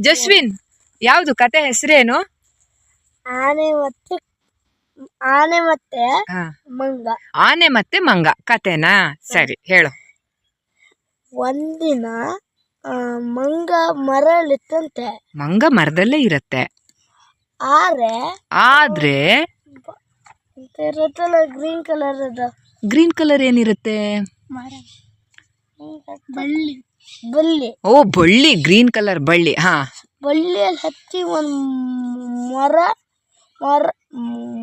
Justin ಯಾವ್ದು ಕತೆ ಹೆಸರೇನು? ಆನೆ ಮತ್ತೆ ಆನೆ ಮತ್ತೆ ಹಾ. ಮಂಗ. ಆನೆ ಮತ್ತೆ ಮಂಗ ಕತೆನಾ? ಸರಿ ಹೇಳು. ಒಂದಿನ ಆ, ಮಂಗ ಮರಳಿತ್ತಂತೆ. ಮಂಗ ಮರದಲ್ಲೇ ಇರತ್ತೆ. ಆರೆ ಆದ್ರೆ? ಅಂತ ಇರುತ್ತಲ್ಲ ಗ್ರೀನ್ ಕಲರ್ ಅದು. ಗ್ರೀನ್ ಕಲರ್ ಏನಿರುತ್ತೆ? ಬಳ್ಳಿ. ಬಳ್ಳಿ. ಓ ಬಳ್ಳಿ ಗ್ರೀನ್ ಕಲರ್ ಬಳ್ಳಿ ಹಾ. ಬಳ್ಳಿಯಲ್ಲಿ ಹತ್ತಿ ಒಂದ್ ಮರ ಮರ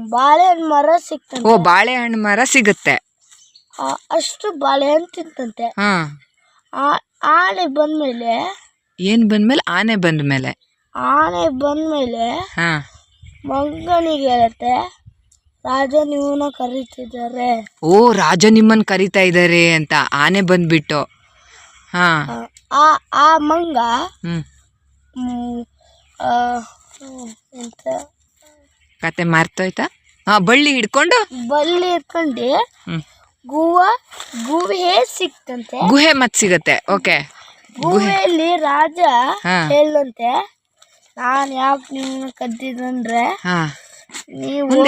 ಬಾಳೆಹಣ್ಣು ಮರ ಓ ಸಿಕ್ತಂತೆ ಬಾಳೆಹಣ್ಣು ಮರ ಸಿಗುತ್ತೆ. ಆ, ಅಷ್ಟು ಬಾಳೆಹಣ್ಣು ತಿಂತಂತೆ. ಹಾ. ಆ- ಆನೆ ಬಂದ್ಮೇಲೆ ಏನ್ ಬಂದ್ಮೇಲೆ? ಆನೆ ಬಂದ್ಮೇಲೆ. ಆನೆ ಬಂದ್ಮೇಲೆ ಹಾ. ಮಂಗನಿಗೆ ಹೇಳುತ್ತೆ ರಾಜ ನೀವನ್ನ ಕರೀತಿದ್ದಾರೆ. ಓ ರಾಜ ನಿಮ್ಮನ್ನ ಕರಿತಾ ಇದಾರೆ ಅಂತ ಆನೆ ಬಂದ್ಬಿಟ್ಟು. ಆ, ಆ ಆ ಮಂಗ ಎಂತ? ಕತೆ ಮಾರ್ತೋಯ್ತಾ? ಹಾ ಬಳ್ಳಿ ಹಿಡ್ಕೊಂಡು? ಬಳ್ಳಿ ಹಿಡ್ಕೊಂಡು ಗುಹ ಗುಹೆ ಸಿಕ್ತಂತೆ. ಗುಹೆ ಮತ್ ಸಿಗತ್ತೆ. ಓಕೆ. ಗುಹೆಯಲ್ಲಿ ರಾಜ. ಹೇಳಂತೆ ನಾನ್ ಯಾವ ನಿಮ್ಮನ್ನ ಕದ್ದಿದಂದ್ರೆ ಹಾ. ನೀವು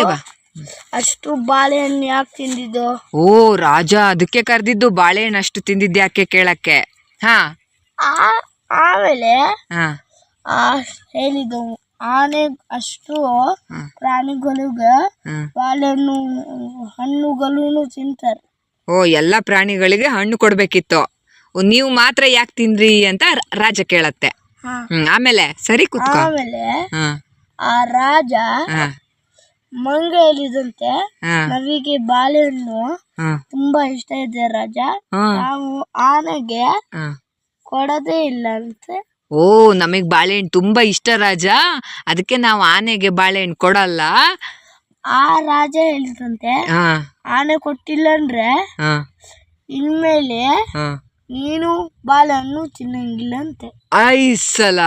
ಅಷ್ಟು ಬಾಳೆಹಣ್ಣು ಯಾಕೆ ತಿಂದಿದ್ದು? ಓ ರಾಜ ಅದಕ್ಕೆ ಕರೆದಿದ್ದು ಬಾಳೆಹಣ್ಣು ಅಷ್ಟು ತಿಂದಿದ್ಯಾಕೆ ಕೇಳಕ್ಕೆ? ಹಾ. ಆ ಆಮೇಲೆ ಹೇಳಿದ್ದು ಆನೆ ಅಷ್ಟು. ಪ್ರಾಣಿಗಳಿಗೆ. ಬಾಳೆಹಣ್ಣು ಹಣ್ಣುಗಳನ್ನು ತಿಂತಾರೆ. ಓ ಎಲ್ಲ ಪ್ರಾಣಿಗಳಿಗೆ ಹಣ್ಣು ಕೊಡ್ಬೇಕಿತ್ತು. ನೀವು ಮಾತ್ರ ಯಾಕೆ ತಿಂದ್ರಿ ಅಂತ ರಾಜ ಕೇಳತ್ತೆ. ಆಮೇಲೆ ಸರಿ ಕುತ್ಕೋ. ಆಮೇಲೆ ಆ ರಾಜ ಮಂಗ ಹೇಳಿದಂತೆ ನವಿಗೆ ನಮಗೆ ಬಾಳೆಹಣ್ಣು ತುಂಬಾ ಇಷ್ಟ ಇದೆ ರಾಜ. ನಾವು ಆನೆಗೆ ಕೊಡದೇ ಇಲ್ಲ ಅಂತೆ. ಓ ನಮಗ್ ಬಾಳೆಹಣ್ಣು ತುಂಬಾ ಇಷ್ಟ ರಾಜ. ಅದಕ್ಕೆ ನಾವು ಆನೆಗೆ ಬಾಳೆಹಣ್ಣು ಕೊಡಲ್ಲ. ಆ ರಾಜ ಹೇಳಿದಂತೆ ಆನೆ ಕೊಟ್ಟಿಲ್ಲ ಅಂದ್ರೆ ಇನ್ಮೇಲೆ ನೀನು ಬಾಳೆಹಣ್ಣು ತಿನ್ನಂಗಿಲ್ಲ ಅಂತೆ. ಐಸಲ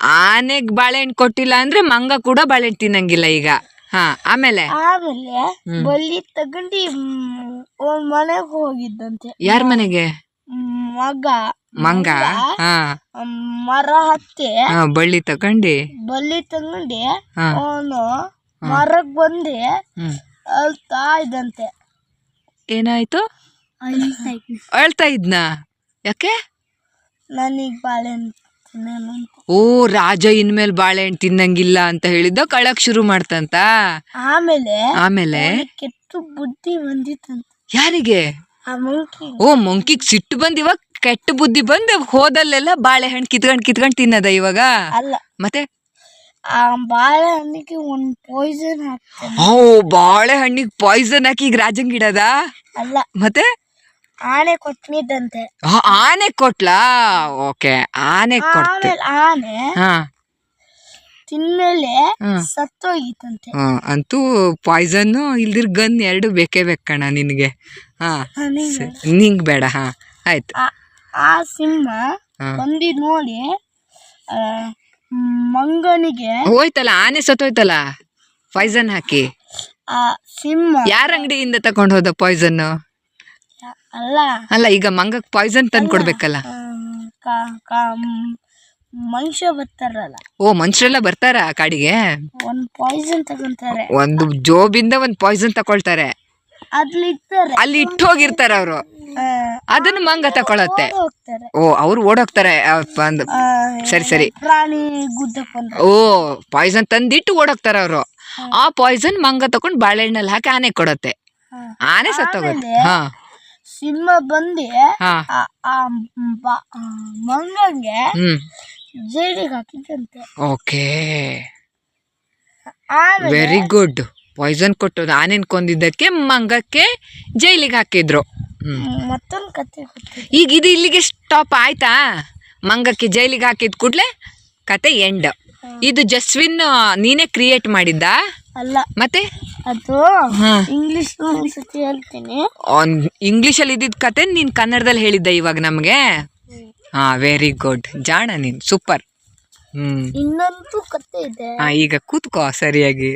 ಆನೆಗ್ ಬಾಳೆಹಣ್ಣು ಕೊಟ್ಟಿಲ್ಲ ಅಂದ್ರೆ ಮಂಗ ಕೂಡ ಬಾಳೆಹಣ್ಣು ತಿನ್ನಂಗಿಲ್ಲ ಈಗ. ಹಾ ಆಮೇಲೆ? ಆಮೇಲೆ ಬಳ್ಳಿ ತಗೊಂಡಿ ಮನೆಗೆ ಹೋಗಿದ್ದಂತೆ. ಯಾರ ಮನೆಗೆ? ಮಗ. ಮಂಗ? ಹಾ. ಮರ ಹತ್ತಿ. ಬಳ್ಳಿ ತಗೊಂಡಿ? ಬಳ್ಳಿ ತಗೊಂಡಿ ಅವನು ಮರಕ್ ಬಂದಿ ಅಳ್ತಾ ಇದ್ದಂತೆ. ಏನಾಯ್ತು? ಅಳ್ತಾ ಇದ್ನ. ಯಾಕೆ? ನನಗ್ ಬಾಳೆಹಣ್ಣು ಅಂತ. ಓ ರಾಜ ಇನ್ಮೇಲೆ ಬಾಳೆಹಣ್ಣು ತಿನ್ನಂಗಿಲ್ಲ ಅಂತ ಹೇಳಿದ್ದ ಕಳಕ್ ಶುರು ಮಾಡ್ತಂತ? ಆಮೇಲೆ ಆಮೇಲೆ? ಕೆಟ್ಟು ಬುದ್ಧಿ ಬಂದಿತ್ತಂತ. ಯಾರಿಗೆ? ಓ ಮಂಕಿಗ್ ಸಿಟ್ಟು ಬಂದ್ ಇವಾಗ ಕೆಟ್ಟ ಬುದ್ಧಿ ಬಂದ್ ಹೋದಲ್ಲೆಲ್ಲ ಬಾಳೆಹಣ್ಣು ಕಿತ್ಕೊಂಡ್ ಕಿತ್ಕೊಂಡ್ ತಿನ್ನದ ಇವಾಗ? ಅಲ್ಲ. ಮತ್ತೆ? ಆ ಬಾಳೆಹಣ್ಣಿಗೆ ಒಂದ್ ಪಾಯ್ಸನ್ ಓ ಬಾಳೆಹಣ್ಣಿಗೆ ಪಾಯ್ಸನ್ ಹಾಕಿ ಈಗ ರಾಜಂಗ್ ಇಡದ? ಅಲ್ಲ. ಮತ್ತೆ? ಆನೆ ಕೊಟ್ಟಿದ್ದಂತೆ ಆ, ಆನೆ ಕೊಟ್ಲಾ? ಓಕೆ ಆನೆ ಕೊಡ್ತೆ. ಆಮೇಲೆ ಆನೆ ಹಾ. ತಿನ್ಮೇಲೆ ಹ್ಮ್. ಸತ್ತೋಗಿತ್ತಂತೆ. ಅಂತೂ ಪಾಯ್ಸನ್ ಇಲ್ದಿರ್ ಗನ್ ಎರಡು ಬೇಕೇ ಬೇಕಣ್ಣ ನಿನ್ಗೆ. ಹಾ. ನನಗೆ ಸರಿ. ನಿಂಗ್ ಬೇಡ ಹಾ. ಆಯ್ತು. ಆ- ಆ ಸಿಂಹ ಹಾ. ಬಂದಿ ನೋಡಿ ಆ, ಮಂಗನಿಗೆ ಹೋಯ್ತಲ್ಲ ಆನೆ ಸತ್ತೋಯ್ತಲ್ಲ? ಪಾಯ್ಸನ್ ಹಾಕಿ. ಆ ಸಿಂಹ ಯಾರ ಅಂಗಡಿಯಿಂದ ತಕೊಂಡ್ ಹೋದ ಪಾಯ್ಸನ್ ಅಲ್ಲ. ಅಲ್ಲ ಈಗ ಮಂಗಕ್ ಪಾಯ್ಸನ್ ತಂದು ಕೊಡ್ಬೇಕಲ್ಲ. ಆ, ಕಾ- ಕಾ- ಮ್, ಮನುಷ್ಯ ಬರ್ತಾರಲ್ಲ. ಓ ಮನುಷ್ಯರೆಲ್ಲ ಬರ್ತಾರ ಕಾಡಿಗೆ? ಒಂದ್ ಪಾಯ್ಸನ್ ತಗೊಂತಾರೆ. ಒಂದು ಜೋಬಿಂದ ಒಂದ್ ಪಾಯ್ಸನ್ ತಕೊಳ್ತಾರೆ ಇರ್ತಾರೆ ಅಲ್ಲಿ ಇಟ್ಟು ಹೋಗಿರ್ತಾರ ಅವರು. ಆ, ಅದನ್ನ ಮಂಗ ತಕೊಳತ್ತೆ ಓಡ್ ಹೋಗ್ತಾರೆ ಓ ಅವ್ರು ಓಡೋಗ್ತಾರೆ. ಆ, ಬಂದು ಆ, ಸರಿ ಸರಿ. ಪ್ರಾಣಿ ಗುದ್ದಕ್ ಬಂದ್ರೆ. ಓ ಪಾಯ್ಸನ್ ತಂದಿಟ್ಟು ಓಡೋಗ್ತಾರ ಅವರು. ಆ ಪಾಯ್ಸನ್ ಮಂಗ ತಕೊಂಡ್ ಬಾಳೆಹಣ್ಣಲ್ಲಿ ಹಾಕಿ ಆನೆ ಕೊಡತ್ತೆ. ಆನೆ ಸತ್ತೋಗುತ್ತೆ. ಹಾ. ಸಿಂಹ ಬಂದು ಹಾ. ಆ- ಆ ಮಂಗಂಗೆ ಹ್ಮ್. ಜೈಲಿಗೆ ಹಾಕಿದ್ದಂತೆ ಓಕೆ. ಆಮೇಲೆ ವೆರಿ ಗುಡ್ ಪಾಯ್ಸನ್ ಕೊಟ್ಟು ಆನೆನ್ ಕೊಂದಿದ್ದಕ್ಕೆ ಮಂಗಕ್ಕೆ ಜೈಲಿಗೆ ಹಾಕಿದ್ರು. ಹ್ಮ್. ಮತ್ತೊಂದು ಕತೆ ಗೊತ್ತಿದೆ ಈಗ ಇದು ಇಲ್ಲಿಗೆ ಸ್ಟಾಪ್ ಆಯ್ತಾ? ಮಂಗಕ್ಕೆ ಜೈಲಿಗೆ ಹಾಕಿದ ಕೂಡ್ಲೆ ಕತೆ ಎಂಡ್ ಇದು ಜಸ್ವಿನ್ ನೀನೇ ಕ್ರಿಯೇಟ್ ಮಾಡಿದ್ದ? ಅಲ್ಲ. ಮತ್ತೆ? ಅದು ಇಂಗ್ಲಿಷ್ ಒಂದ್ಸತಿ ಹೇಳ್ತೀನಿ. ಇಂಗ್ಲಿಷಲ್ಲಿ ಇದ್ದಿದ್ ಕತೆ ನೀನ್ ಕನ್ನಡದಲ್ಲಿ ಹೇಳಿದ್ದೆ ಇವಾಗ ನಮಗೆ? ಹಾ ವೆರಿ ಗುಡ್ ಜಾಣ ನೀನ್ ಸೂಪರ್ ಹ್ಮ್. ಇನ್ನೊಂದು ಕತೆ ಇದೆ. ಹಾ ಈಗ ಕೂತ್ಕೋ ಸರಿಯಾಗಿ.